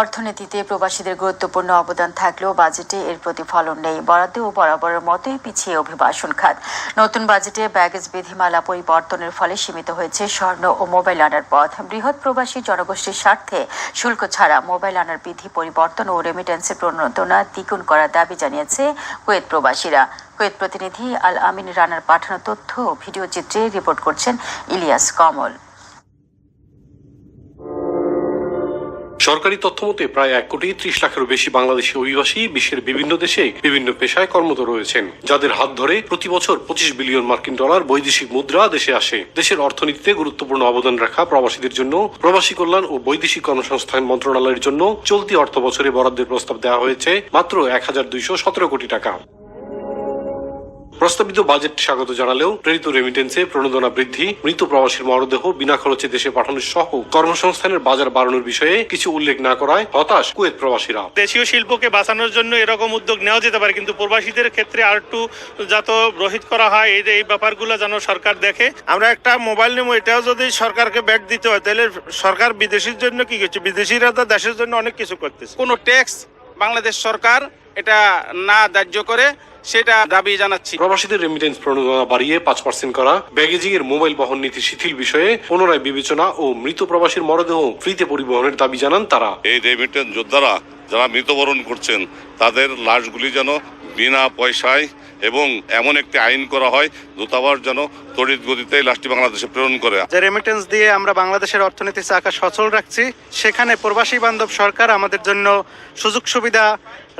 অর্থনীতিতে প্রবাসীদের গুরুত্বপূর্ণ অবদান থাকলেও বাজেটে এর প্রতিফলন নেই। বরাদ্দে ও বরাবরের মতোই পিছিয়ে অভিবাসন খাত। নতুন বাজেটে ব্যাগেজ বিধিমালা পরিবর্তনের ফলে সীমিত হয়েছে স্বর্ণ ও মোবাইল আনার পথ। বৃহৎ প্রবাসী জনগোষ্ঠীর স্বার্থে শুল্ক ছাড়া মোবাইল আনার বিধি পরিবর্তন ও রেমিটেন্সের প্রণোদনা দ্বিগুণ করার দাবি জানিয়েছে কুয়েত প্রবাসীরা। কুয়েত প্রতিনিধি আল আমিন রানার পাঠানো তথ্য ও ভিডিও চিত্রে রিপোর্ট করছেন ইলিয়াস কমল। সরকারি তথ্য মতে প্রায় এক কোটি ত্রিশ লাখেরও বেশি বাংলাদেশি অভিবাসী বিশ্বের বিভিন্ন দেশে বিভিন্ন পেশায় কর্মরত রয়েছেন। যাদের হাত ধরে প্রতি বছর পঁচিশ বিলিয়ন মার্কিন ডলার বৈদেশিক মুদ্রা দেশে আসে। দেশের অর্থনীতিতে গুরুত্বপূর্ণ অবদান রাখা প্রবাসীদের জন্য, প্রবাসী কল্যাণ ও বৈদেশিক কর্মসংস্থান মন্ত্রণালয়ের জন্য চলতি অর্থ বছরে বরাদ্দের প্রস্তাব দেওয়া হয়েছে মাত্র এক হাজার দুইশো সতেরো কোটি টাকা। প্রস্তাবিত বাজেট স্বাগত জানালেও প্রেরিত রেমিটেন্সে প্রণোদনা বৃদ্ধি মৃত প্রবাসীর মরদেহ বিনা খরচে দেশে পাঠানো সহ কর্মসংস্থানের বাজার বাড়ানোর বিষয়ে কিছু উল্লেখ না করায় হতাশ কুয়েত প্রবাসীরা। দেশীয় শিল্পকে বাঁচানোর জন্য এরকম উদ্যোগ নেওয়া যেতে পারে কিন্তু প্রবাসীদের ক্ষেত্রে আর একটু যত রহিত করা হয় এই যে এই ব্যাপারগুলো যেন সরকার দেখে। আমরা একটা মোবাইল নেব এটাও যদি সরকারকে ব্যাক দিতে হয় তাহলে সরকার বিদেশির জন্য কি করছে? বিদেশিরা তো দেশের জন্য অনেক কিছু করতেছে। কোনো ট্যাক্স বাংলাদেশ সরকার এটা না ধার্য করে সেটা দাবি জানাচ্ছি। প্রবাসীদের রেমিটেন্স প্রণোদনা বাড়িয়ে পাঁচ পার্সেন্ট করা ব্যাগেজিং এর মোবাইল বহন নীতি শিথিল বিষয়ে পুনরায় বিবেচনা ও মৃত প্রবাসীর মরদেহ ফ্রিতে পরিবহনের দাবি জানান তারা। এই রেমিটেন্স যোদ্ধারা যারা মৃত্যুবরণ করছেন তাদের লাশগুলি যেন বিনা পয়সায় এবং এমন একটি আইন করা হয় দূতাবাস যেন তড়িৎ গতিতে লাশটি বাংলাদেশে প্রেরণ করে। যে রেমিটেন্স দিয়ে আমরা বাংলাদেশের অর্থনীতি চাকা সচল রাখছি সেখানে প্রবাসী বান্ধব সরকার আমাদের জন্য সুযোগ সুবিধা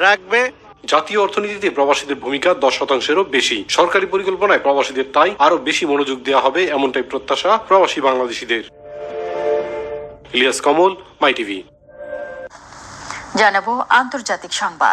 রাখবে। জাতীয় অর্থনীতিতে প্রবাসীদের ভূমিকা দশ শতাংশেরও বেশি। সরকারি পরিকল্পনায় প্রবাসীদের তাই আরও বেশি মনোযোগ দেওয়া হবে এমনটাই প্রত্যাশা প্রবাসী বাংলাদেশিদের। Ilias Kamal, my TV. জানাব আন্তর্জাতিক সংবাদ।